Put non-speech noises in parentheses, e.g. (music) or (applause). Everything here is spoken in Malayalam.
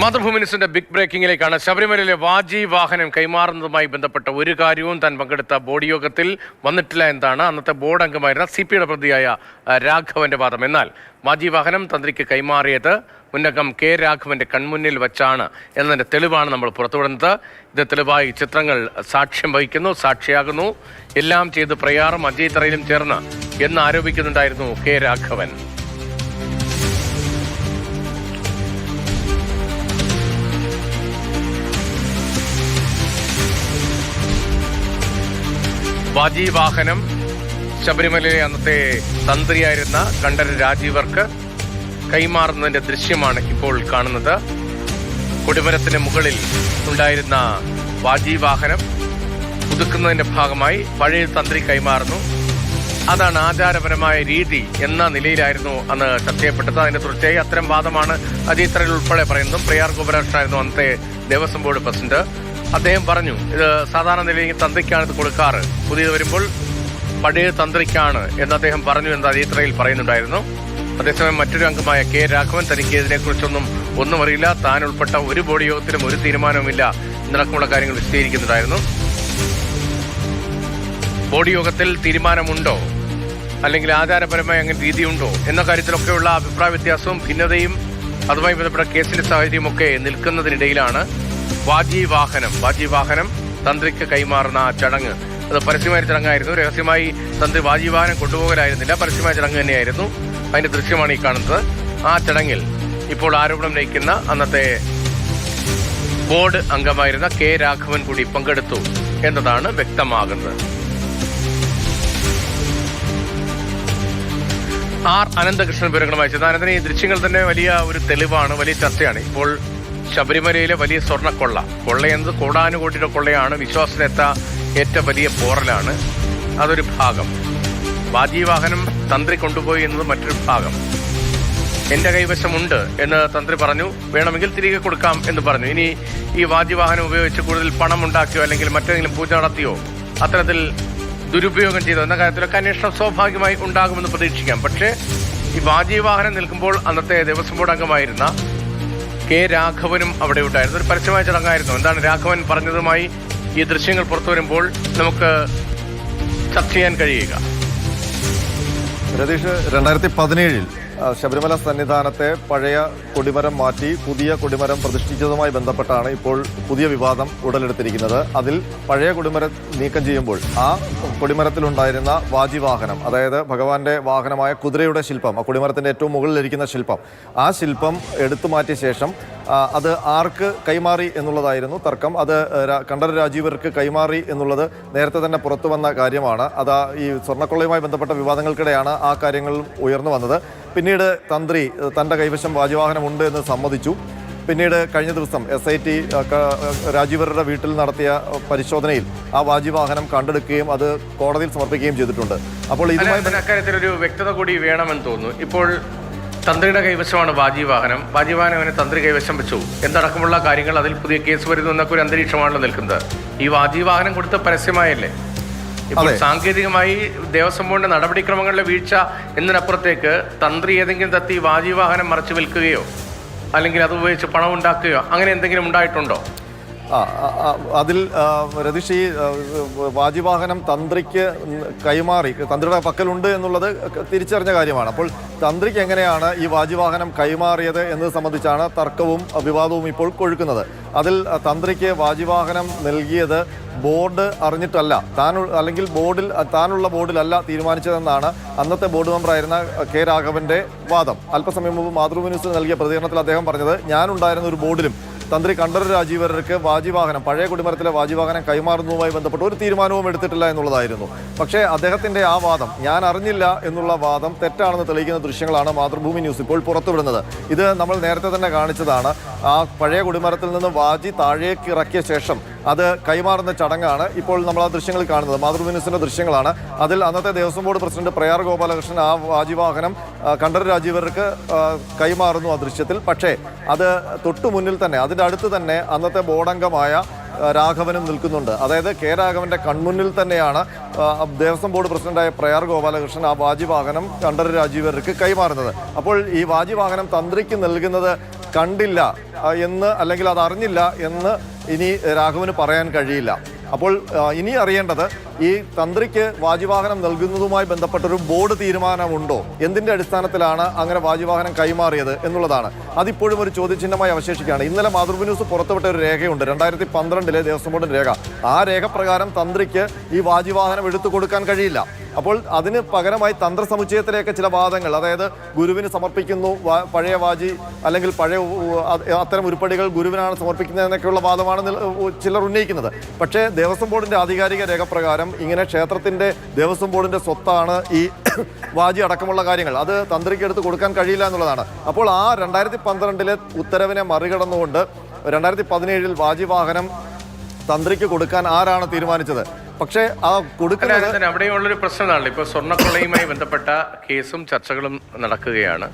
മാതൃഭൂമി ന്യൂസിന്റെ ബിഗ് ബ്രേക്കിംഗിലേക്കാണ് ശബരിമലയിലെ വാജി വാഹനം കൈമാറുന്നതുമായി ബന്ധപ്പെട്ട ഒരു കാര്യവും താൻ പങ്കെടുത്ത ബോർഡ് യോഗത്തിൽ വന്നിട്ടില്ല എന്നാണ് അന്നത്തെ ബോർഡ് അംഗമായിരുന്ന സി പിയുടെ പ്രതിയായ രാഘവന്റെ വാദം. എന്നാൽ വാജി വാഹനം തന്ത്രിക്ക് കൈമാറിയത് മുന്നകം കെ രാഘവന്റെ കൺമുന്നിൽ വച്ചാണ് എന്നതിന്റെ തെളിവാണ് നമ്മൾ പുറത്തുവിടുന്നത്. ഇത് തെളിവായി ചിത്രങ്ങൾ സാക്ഷ്യം വഹിക്കുന്നു സാക്ഷിയാകുന്നു. എല്ലാം ചെയ്ത് പ്രയാറും അജയ് ചേർന്ന് എന്ന് ആരോപിക്കുന്നുണ്ടായിരുന്നു കെ രാഘവൻ. വാജി വാഹനം ശബരിമലയിലെ അന്നത്തെ തന്ത്രിയായിരുന്ന കണ്ഠര രാജീവർക്ക് കൈമാറുന്നതിന്റെ ദൃശ്യമാണ് ഇപ്പോൾ കാണുന്നത്. കൊടിമരത്തിന് മുകളിൽ ഉണ്ടായിരുന്ന വാജി വാഹനം പുതുക്കുന്നതിന്റെ ഭാഗമായി പഴയ തന്ത്രി കൈമാറുന്നു. അതാണ് ആചാരപരമായ രീതി എന്ന നിലയിലായിരുന്നു അന്ന് ചർച്ച ചെയ്യപ്പെട്ടത് അതിന്റെ തുടർച്ചയായി അത്തരം വാദമാണ് അജയ് ഉൾപ്പെടെ പറയുന്നതും പ്രിയാർ ഗോപരാഷ്ട്രനായിരുന്നു അന്നത്തെ ദേവസ്വം ബോർഡ് പ്രസിഡന്റ്. അദ്ദേഹം പറഞ്ഞു ഇത് സാധാരണ നിലയിൽ തന്ത്രിക്കാണ് ഇത് കൊടുക്കാറ്. പുതിയത് വരുമ്പോൾ പഴയ തന്ത്രിക്കാണ് എന്ന് അദ്ദേഹം പറഞ്ഞു എന്ന് അജയ് പറയുന്നുണ്ടായിരുന്നു. അതേസമയം മറ്റൊരു അംഗമായ കെ രാഘവൻ തനിക്ക് ഇതിനെക്കുറിച്ചൊന്നും ഒന്നും അറിയില്ല. താൻ ഉൾപ്പെട്ട ഒരു ബോഡി യോഗത്തിലും ഒരു തീരുമാനവുമില്ല. എന്നടക്കമുള്ള കാര്യങ്ങൾ വിശദീകരിക്കുന്നുണ്ടായിരുന്നു. ബോഡി യോഗത്തിൽ തീരുമാനമുണ്ടോ? അല്ലെങ്കിൽ ആചാരപരമായ അങ്ങനെ രീതിയുണ്ടോ? എന്ന കാര്യത്തിലൊക്കെയുള്ള അഭിപ്രായ വ്യത്യാസവും ഭിന്നതയും അതുമായി ബന്ധപ്പെട്ട കേസിന്റെ സാഹചര്യമൊക്കെ നിൽക്കുന്നതിനിടയിലാണ്. വാജി വാഹനം വാജി വാഹനം തന്ത്രിക്ക് കൈമാറുന്ന ചടങ്ങ്. അത് പരസ്യമായ ചടങ്ങായിരുന്നു. രഹസ്യമായി തന്ത്രി വാജി വാഹനം കൊണ്ടുപോകലായിരുന്നില്ല. പരസ്യമായ ചടങ്ങ് തന്നെയായിരുന്നു. അതിന്റെ ദൃശ്യമാണ് ഈ കാണുന്നത്. ആ ചടങ്ങിൽ ഇപ്പോൾ ആരോപണം നയിക്കുന്ന അന്നത്തെ ബോർഡ് അംഗമായിരുന്ന കെ രാഘവൻ കൂടി പങ്കെടുത്തു എന്നതാണ് വ്യക്തമാകുന്നത്. ആർ അനന്തകൃഷ്ണൻ വിവരങ്ങളുമായി അനന്തന് ഈ ദൃശ്യങ്ങൾ തന്നെ വലിയ ഒരു തെളിവാണ് വലിയ ചർച്ചയാണ്. ഇപ്പോൾ ശബരിമലയിലെ വലിയ സ്വർണക്കൊള്ള. കൊള്ളയെന്നത് കോടാനുകോടിയുടെ കൊള്ളയാണ് വിശ്വാസനെത്ത ഏറ്റവും വലിയ പോറലാണ്. അതൊരു ഭാഗം. വാഹനം തന്ത്രി കൊണ്ടുപോയി എന്നത് മറ്റൊരു ഭാഗം. എന്റെ കൈവശമുണ്ട് എന്ന് തന്ത്രി പറഞ്ഞു. വേണമെങ്കിൽ തിരികെ കൊടുക്കാം എന്ന് പറഞ്ഞു. ഇനി ഈ വാഹനം ഉപയോഗിച്ച് കൂടുതൽ പണം ഉണ്ടാക്കിയോ അല്ലെങ്കിൽ മറ്റെന്തെങ്കിലും പൂജ നടത്തിയോ അത്തരത്തിൽ ദുരുപയോഗം ചെയ്തോ എന്ന കാര്യത്തിലൊക്കെ അന്വേഷണം സ്വാഭാവികമായി ഉണ്ടാകുമെന്ന് പ്രതീക്ഷിക്കാം. പക്ഷേ ഈ വാഹനം നിൽക്കുമ്പോൾ അന്നത്തെ ദേവസ്വം ബോർഡ് അംഗമായിരുന്ന കെ രാഘവനും അവിടെ ഉണ്ടായിരുന്നു. ഒരു പരസ്യമായ ചടങ്ങായിരുന്നു. എന്താണ് രാഘവൻ പറഞ്ഞതുമായി ഈ ദൃശ്യങ്ങൾ പുറത്തു വരുമ്പോൾ നമുക്ക് ചർച്ച ചെയ്യാൻ കഴിയുക? രതീഷ് രണ്ടായിരത്തി പതിനേഴിൽ ശബരിമല സന്നിധാനത്തെ പഴയ കൊടിമരം മാറ്റി പുതിയ കൊടിമരം പ്രതിഷ്ഠിച്ചതുമായി ബന്ധപ്പെട്ടാണ് ഇപ്പോൾ പുതിയ വിവാദം ഉടലെടുത്തിരിക്കുന്നത്. അതിൽ പഴയ കൊടിമരം നീക്കം ചെയ്യുമ്പോൾ ആ കൊടിമരത്തിലുണ്ടായിരുന്ന വാജിവാഹനം അതായത് ഭഗവാന്റെ വാഹനമായ കുതിരയുടെ ശില്പം ആ കൊടിമരത്തിന്റെ ഏറ്റവും മുകളിലിരിക്കുന്ന ശില്പം ആ ശില്പം എടുത്തു മാറ്റിയ ശേഷം അത് ആർക്ക് കൈമാറി എന്നുള്ളതായിരുന്നു തർക്കം. അത് കണ്ഠര രാജീവർക്ക് കൈമാറി എന്നുള്ളത് നേരത്തെ തന്നെ പുറത്തു വന്ന കാര്യമാണ്. അത് ഈ സ്വർണക്കൊള്ളയുമായി ബന്ധപ്പെട്ട വിവാദങ്ങൾക്കിടെയാണ് ആ കാര്യങ്ങൾ ഉയർന്നു വന്നത്. പിന്നീട് തന്ത്രി തന്റെ തന്റെ കൈവശം വാജിവാഹനമുണ്ട് എന്ന് സമ്മതിച്ചു. പിന്നീട് കഴിഞ്ഞ ദിവസം എസ് ഐ ടി രാജീവരുടെ വീട്ടിൽ നടത്തിയ പരിശോധനയിൽ ആ വാജിവാഹനം കണ്ടെടുക്കുകയും അത് കോടതിയിൽ സമർപ്പിക്കുകയും ചെയ്തിട്ടുണ്ട്. അപ്പോൾ ഇതുമായി അക്കാര്യത്തിൽ ഒരു വ്യക്തത കൂടി വേണമെന്ന് തോന്നുന്നു. ഇപ്പോൾ തന്ത്രിയുടെ കൈവശമാണ് വാജിവാഹനം വാഹനം വാജി വാഹനം അവനെ തന്ത്രി കൈവശം വെച്ചു. എന്തടക്കമുള്ള കാര്യങ്ങൾ അതിൽ പുതിയ കേസ് വരുന്നു എന്നൊക്കെ ഒരു അന്തരീക്ഷമാണല്ലോ നിൽക്കുന്നത്. ഈ വാജിവാഹനം കൊടുത്ത പരസ്യമായല്ലേ? ഇപ്പോൾ. സാങ്കേതികമായി ദേവസ്വം ബോർഡിന്റെ നടപടിക്രമങ്ങളിലെ വീഴ്ച എന്നതിനപ്പുറത്തേക്ക് തന്ത്രി ഏതെങ്കിലും തത്തി വാജി വാഹനം മറച്ചു വിൽക്കുകയോ അല്ലെങ്കിൽ അത് ഉപയോഗിച്ച് പണം ഉണ്ടാക്കുകയോ അങ്ങനെ എന്തെങ്കിലും ഉണ്ടായിട്ടുണ്ടോ അതിൽ രതീഷ് ഈ വാജിവാഹനം തന്ത്രിക്ക് കൈമാറി തന്ത്രിയുടെ പക്കലുണ്ട് എന്നുള്ളത് തിരിച്ചറിഞ്ഞ കാര്യമാണ്. അപ്പോൾ തന്ത്രിക്ക് എങ്ങനെയാണ് ഈ വാജിവാഹനം കൈമാറിയത് എന്നത് സംബന്ധിച്ചാണ് തർക്കവും വിവാദവും ഇപ്പോൾ കൊഴുക്കുന്നത്. അതിൽ തന്ത്രിക്ക് വാജിവാഹനം നൽകിയത് ബോർഡ് അറിഞ്ഞിട്ടല്ല താൻ അല്ലെങ്കിൽ ബോർഡിൽ താനുള്ള ബോർഡിലല്ല തീരുമാനിച്ചതെന്നാണ് അന്നത്തെ ബോർഡ് മെമ്പറായിരുന്ന കെ രാഘവന്റെ വാദം. അല്പസമയം മുമ്പ് മാതൃഭൂമി ന്യൂസിന് നൽകിയ പ്രതികരണത്തിൽ അദ്ദേഹം പറഞ്ഞത് ഞാനുണ്ടായിരുന്ന ഒരു ബോർഡിലും തന്ത്രി കണ്ഠര രാജീവർക്ക് വാജിവാഹനം പഴയ കുടിമരത്തിലെ വാജിവാഹനം കൈമാറുന്നതുമായി ബന്ധപ്പെട്ട് ഒരു തീരുമാനവും എടുത്തിട്ടില്ല എന്നുള്ളതായിരുന്നു. പക്ഷേ അദ്ദേഹത്തിന്റെ ആ വാദം ഞാൻ അറിഞ്ഞില്ല എന്നുള്ള വാദം തെറ്റാണെന്ന് തെളിയിക്കുന്ന ദൃശ്യങ്ങളാണ് മാതൃഭൂമി ന്യൂസ് ഇപ്പോൾ പുറത്തുവിടുന്നത്. ഇത് നമ്മൾ നേരത്തെ തന്നെ കാണിച്ചതാണ്. ആ പഴയ കുടിമരത്തിൽ നിന്ന് വാജി താഴേക്ക് ഇറക്കിയ ശേഷം അത് കൈമാറുന്ന ചടങ്ങാണ്. ഇപ്പോൾ നമ്മൾ ആ ദൃശ്യങ്ങൾ കാണുന്നത്. മാതൃഭൂമി ദൃശ്യങ്ങളാണ്. അതിൽ അന്നത്തെ ദേവസ്വം ബോർഡ് പ്രസിഡന്റ് പ്രയാർ ഗോപാലകൃഷ്ണൻ ആ വാജിവാഹനം കണ്ഠര രാജീവർക്ക് കൈമാറുന്നു ആ ദൃശ്യത്തിൽ. പക്ഷേ അത് തൊട്ടു മുന്നിൽ തന്നെ അതിന്റെ അടുത്ത് തന്നെ അന്നത്തെ ബോർഡംഗമായ രാഘവനും നിൽക്കുന്നുണ്ട്. അതായത് കെ രാഘവന്റെ കൺമുന്നിൽ തന്നെയാണ് ദേവസ്വം ബോർഡ് പ്രസിഡന്റായ പ്രയാർ ഗോപാലകൃഷ്ണൻ ആ വാജിവാഹനം കണ്ഠര രാജീവർക്ക് കൈമാറുന്നത്. അപ്പോൾ ഈ വാജിവാഹനം തന്ത്രിക്ക് നൽകുന്നത് കണ്ടില്ല എന്ന് അല്ലെങ്കിൽ അത് അറിഞ്ഞില്ല എന്ന് ഇനി രാഘവന് പറയാൻ കഴിയില്ല. അപ്പോൾ ഇനി അറിയേണ്ടത് ഈ തന്ത്രിക്ക് വാജിവാഹനം നൽകുന്നതുമായി ബന്ധപ്പെട്ടൊരു ബോർഡ് തീരുമാനമുണ്ടോ? എന്തിന്റെ അടിസ്ഥാനത്തിലാണ് അങ്ങനെ വാജിവാഹനം കൈമാറിയത് എന്നുള്ളതാണ്. അതിപ്പോഴും ഒരു ചോദ്യചിഹ്നമായി അവശേഷിക്കുകയാണ്. ഇന്നലെ മാതൃഭൂമി ന്യൂസ് പുറത്തുവിട്ട ഒരു രേഖയുണ്ട്. രണ്ടായിരത്തി പന്ത്രണ്ടിലെ ദേവസ്വം ബോർഡിന്റെ രേഖ. ആ രേഖ പ്രകാരം തന്ത്രിക്ക് ഈ വാജിവാഹനം എടുത്തു കൊടുക്കാൻ കഴിയില്ല. അപ്പോൾ അതിന് പകരമായി തന്ത്ര സമുച്ചയത്തിലേക്ക് ചില വാദങ്ങൾ അതായത് ഗുരുവിന് സമർപ്പിക്കുന്നു പഴയ വാജി അല്ലെങ്കിൽ പഴയ അത്തരം ഉരുപ്പടികൾ ഗുരുവിനാണ് സമർപ്പിക്കുന്നത് എന്നൊക്കെയുള്ള വാദമാണ് ചിലർ ഉന്നയിക്കുന്നത്. പക്ഷേ ദേവസ്വം ബോർഡിന്റെ ആധികാരിക രേഖ പ്രകാരം ഇങ്ങനെ ക്ഷേത്രത്തിന്റെ ദേവസ്വം ബോർഡിന്റെ സ്വത്താണ് ഈ (coughs) വാജി അടക്കമുള്ള കാര്യങ്ങൾ. അത് തന്ത്രിക്ക് എടുത്ത് കൊടുക്കാൻ കഴിയില്ല എന്നുള്ളതാണ്. അപ്പോൾ ആ രണ്ടായിരത്തി പന്ത്രണ്ടിലെ ഉത്തരവിനെ മറികടന്നുകൊണ്ട് രണ്ടായിരത്തി പതിനേഴിൽ വാജി വാഹനം തന്ത്രിക്ക് കൊടുക്കാൻ ആരാണ് തീരുമാനിച്ചത്? പക്ഷേ ആ കൊടുക്കുന്ന അവിടെയുള്ളൊരു പ്രശ്നമാണല്ലോ ഇപ്പോൾ സ്വർണക്കൊള്ളയുമായി ബന്ധപ്പെട്ട കേസും ചർച്ചകളും നടക്കുകയാണ്.